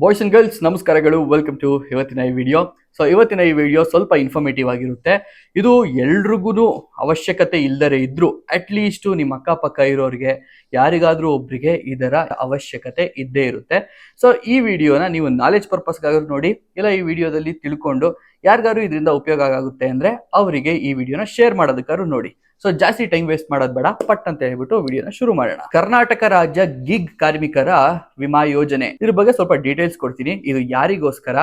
Boys and girls ನಮಸ್ಕಾರಗಳು. Welcome to ಇವತ್ತಿನ ಈ ವಿಡಿಯೋ ಸೊ ಇವತ್ತಿನ ಈ ವಿಡಿಯೋ ಸ್ವಲ್ಪ ಇನ್ಫಾರ್ಮೇಟಿವ್ ಆಗಿರುತ್ತೆ. ಇದು ಎಲ್ರಿಗೂ ಅವಶ್ಯಕತೆ ಇಲ್ಲದರೆ ಇದ್ರೂ ಅಟ್ಲೀಸ್ಟು ನಿಮ್ಮ ಅಕ್ಕಪಕ್ಕ ಇರೋರಿಗೆ, ಯಾರಿಗಾದ್ರೂ ಒಬ್ರಿಗೆ ಇದರ ಅವಶ್ಯಕತೆ ಇದ್ದೇ ಇರುತ್ತೆ. ಸೊ ಈ ವಿಡಿಯೋನ ನೀವು ನಾಲೆಜ್ ಪರ್ಪಸ್ಗಾದ್ರೂ ನೋಡಿ, ಇಲ್ಲ ಈ ವಿಡಿಯೋದಲ್ಲಿ ತಿಳ್ಕೊಂಡು ಯಾರಿಗಾದ್ರು ಇದರಿಂದ ಉಪಯೋಗ ಆಗುತ್ತೆ ಅಂದ್ರೆ ಅವರಿಗೆ ಈ ವಿಡಿಯೋನ ಶೇರ್ ಮಾಡೋದಕ್ಕಾದ್ರೂ ನೋಡಿ. ಸೊ ಜಾಸ್ತಿ ಟೈಮ್ ವೇಸ್ಟ್ ಮಾಡೋದು ಬೇಡ, ಪಟ್ ಅಂತ ಹೇಳ್ಬಿಟ್ಟು ವಿಡಿಯೋನ ಶುರು ಮಾಡೋಣ. ಕರ್ನಾಟಕ ರಾಜ್ಯ ಗಿಗ್ ಕಾರ್ಮಿಕರ ವಿಮಾ ಯೋಜನೆ. ಇದ್ರ ಬಗ್ಗೆ ಸ್ವಲ್ಪ ಡೀಟೇಲ್ಸ್ ಕೊಡ್ತೀನಿ. ಇದು ಯಾರಿಗೋಸ್ಕರ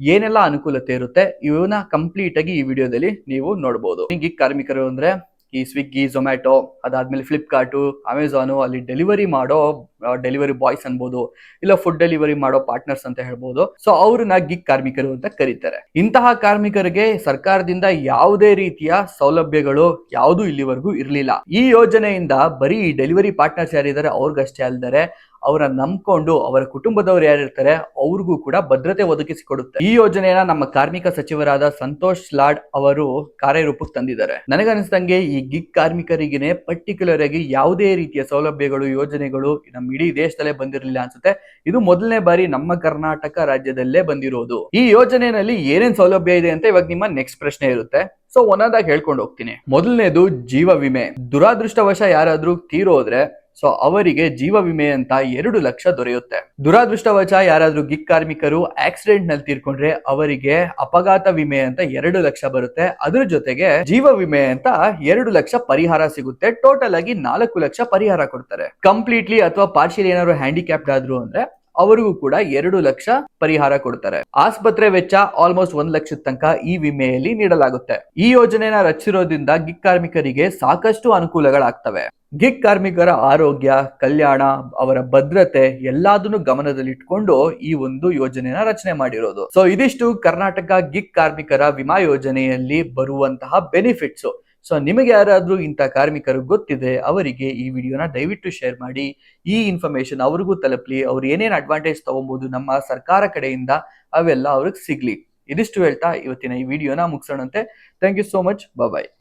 ಏನೆಲ್ಲ ಅನುಕೂಲತೆ ಇರುತ್ತೆ ಇವನ್ನ ಕಂಪ್ಲೀಟ್ ಆಗಿ ಈ ವಿಡಿಯೋದಲ್ಲಿ ನೀವು ನೋಡಬಹುದು ಗಿಗ್ ಕಾರ್ಮಿಕರು ಅಂದ್ರೆ ಈ ಸ್ವಿಗ್ಗಿ ಝೊಮ್ಯಾಟೊ ಅದಾದ್ಮೇಲೆ ಫ್ಲಿಪ್ಕಾರ್ಟು ಅಮೆಝಾನು ಅಲ್ಲಿ ಡೆಲಿವರಿ ಮಾಡೋ ಡೆಲಿವರಿ ಬಾಯ್ಸ್ ಅನ್ಬೋದು, ಇಲ್ಲ ಫುಡ್ ಡೆಲಿವರಿ ಮಾಡೋ ಪಾರ್ಟ್ನರ್ಸ್ ಅಂತ ಹೇಳ್ಬೋದು. ಸೊ ಅವ್ರನ್ನ ಗಿಗ್ ಕಾರ್ಮಿಕರು ಅಂತ ಕರೀತಾರೆ. ಇಂತಹ ಕಾರ್ಮಿಕರಿಗೆ ಸರ್ಕಾರದಿಂದ ಯಾವುದೇ ರೀತಿಯ ಸೌಲಭ್ಯಗಳು ಯಾವುದು ಇಲ್ಲಿವರೆಗೂ ಇರಲಿಲ್ಲ. ಈ ಯೋಜನೆಯಿಂದ ಬರೀ ಡೆಲಿವರಿ ಪಾರ್ಟ್ನರ್ಸ್ ಯಾರಿದ್ದಾರೆ, ಅವ್ರಿಗಷ್ಟೇ ಅಲ್ದರೆ ಅವರ ನಂಬ್ಕೊಂಡು ಅವರ ಕುಟುಂಬದವರು ಯಾರಿರ್ತಾರೆ ಅವ್ರಿಗೂ ಕೂಡ ಭದ್ರತೆ ಒದಗಿಸಿಕೊಡುತ್ತೆ. ಈ ಯೋಜನೆಯನ್ನ ನಮ್ಮ ಕಾರ್ಮಿಕ ಸಚಿವರಾದ ಸಂತೋಷ್ ಲಾಡ್ ಅವರು ಕಾರ್ಯರೂಪಕ್ಕೆ ತಂದಿದ್ದಾರೆ. ನನಗನ್ನಿಸ್ದಂಗೆ ಈ ಗಿಗ್ ಕಾರ್ಮಿಕರಿಗೇನೆ ಪರ್ಟಿಕ್ಯುಲರ್ ಆಗಿ ಯಾವುದೇ ರೀತಿಯ ಸೌಲಭ್ಯಗಳು, ಯೋಜನೆಗಳು ನಮ್ಮ ಇಡೀ ದೇಶದಲ್ಲೇ ಬಂದಿರಲಿಲ್ಲ ಅನ್ಸುತ್ತೆ. ಇದು ಮೊದಲನೇ ಬಾರಿ ನಮ್ಮ ಕರ್ನಾಟಕ ರಾಜ್ಯದಲ್ಲೇ ಬಂದಿರೋದು. ಈ ಯೋಜನೆಯಲ್ಲಿ ಏನೇನ್ ಸೌಲಭ್ಯ ಇದೆ ಅಂತ ಇವಾಗ ನಿಮ್ಮ ನೆಕ್ಸ್ಟ್ ಪ್ರಶ್ನೆ ಇರುತ್ತೆ. ಸೊ ಒಂದೊಂದಾಗಿ ಹೇಳ್ಕೊಂಡು ಹೋಗ್ತೀನಿ. ಮೊದಲನೇದು ಜೀವ ವಿಮೆ. ದುರಾದೃಷ್ಟವಶ ಯಾರಾದ್ರೂ ತೀರೋದ್ರೆ ಸೊ ಅವರಿಗೆ ಜೀವ ವಿಮೆ ಅಂತ ಎರಡು ಲಕ್ಷ ದೊರೆಯುತ್ತೆ. ದುರಾದೃಷ್ಟವಶ ಯಾರಾದ್ರೂ ಗಿಗ್ ಕಾರ್ಮಿಕರು ಆಕ್ಸಿಡೆಂಟ್ನಲ್ಲಿ ತೀರ್ಕೊಂಡ್ರೆ ಅವರಿಗೆ ಅಪಘಾತ ವಿಮೆ ಅಂತ ಎರಡು ಲಕ್ಷ ಬರುತ್ತೆ. ಅದ್ರ ಜೊತೆಗೆ ಜೀವ ವಿಮೆ ಅಂತ ಎರಡು ಲಕ್ಷ ಪರಿಹಾರ ಸಿಗುತ್ತೆ. ಟೋಟಲ್ ಆಗಿ ನಾಲ್ಕು ಲಕ್ಷ ಪರಿಹಾರ ಕೊಡ್ತಾರೆ. ಕಂಪ್ಲೀಟ್ಲಿ ಅಥವಾ ಪಾರ್ಷಿಯಲ್ ಏನಾದ್ರು ಹ್ಯಾಂಡಿಕ್ಯಾಪ್ಡ್ ಆದ್ರು ಅಂದ್ರೆ ಅವರಿಗೂ ಕೂಡ ಎರಡು ಲಕ್ಷ ಪರಿಹಾರ ಕೊಡ್ತಾರೆ. ಆಸ್ಪತ್ರೆ ವೆಚ್ಚ ಆಲ್ಮೋಸ್ಟ್ ಒಂದ್ ಲಕ್ಷದ ತನಕ ಈ ವಿಮೆಯಲ್ಲಿ ನೀಡಲಾಗುತ್ತೆ. ಈ ಯೋಜನೆನ ರಚಿಸಿರೋದ್ರಿಂದ ಗಿಗ್ ಕಾರ್ಮಿಕರಿಗೆ ಸಾಕಷ್ಟು ಅನುಕೂಲಗಳಾಗ್ತವೆ. ಗಿಗ್ ಕಾರ್ಮಿಕರ ಆರೋಗ್ಯ, ಕಲ್ಯಾಣ, ಅವರ ಭದ್ರತೆ ಎಲ್ಲದನ್ನು ಗಮನದಲ್ಲಿಟ್ಕೊಂಡು ಈ ಒಂದು ಯೋಜನೆನ ರಚನೆ ಮಾಡಿರೋದು. ಸೊ ಇದಿಷ್ಟು ಕರ್ನಾಟಕ ಗಿಗ್ ಕಾರ್ಮಿಕರ ವಿಮಾ ಯೋಜನೆಯಲ್ಲಿ ಬರುವಂತಹ ಬೆನಿಫಿಟ್ಸ್ ಸೊ ನಿಮಗೆ ಯಾರಾದರೂ ಇಂಥ ಕಾರ್ಮಿಕರು ಗೊತ್ತಿದೆ ಅವರಿಗೆ ಈ ವಿಡಿಯೋನ ದಯವಿಟ್ಟು ಶೇರ್ ಮಾಡಿ. ಈ ಇನ್ಫಾರ್ಮೇಶನ್ ಅವ್ರಿಗೂ ತಲುಪಲಿ, ಅವ್ರು ಏನೇನು ಅಡ್ವಾಂಟೇಜ್ ತೊಗೊಬೋದು ನಮ್ಮ ಸರ್ಕಾರ ಕಡೆಯಿಂದ ಅವೆಲ್ಲ ಅವ್ರಿಗೆ ಸಿಗ್ಲಿ. ಇದಿಷ್ಟು ಹೇಳ್ತಾ ಇವತ್ತಿನ ಈ ವಿಡಿಯೋನ ಮುಗಿಸೋಣಂತೆ. Thank you so much bye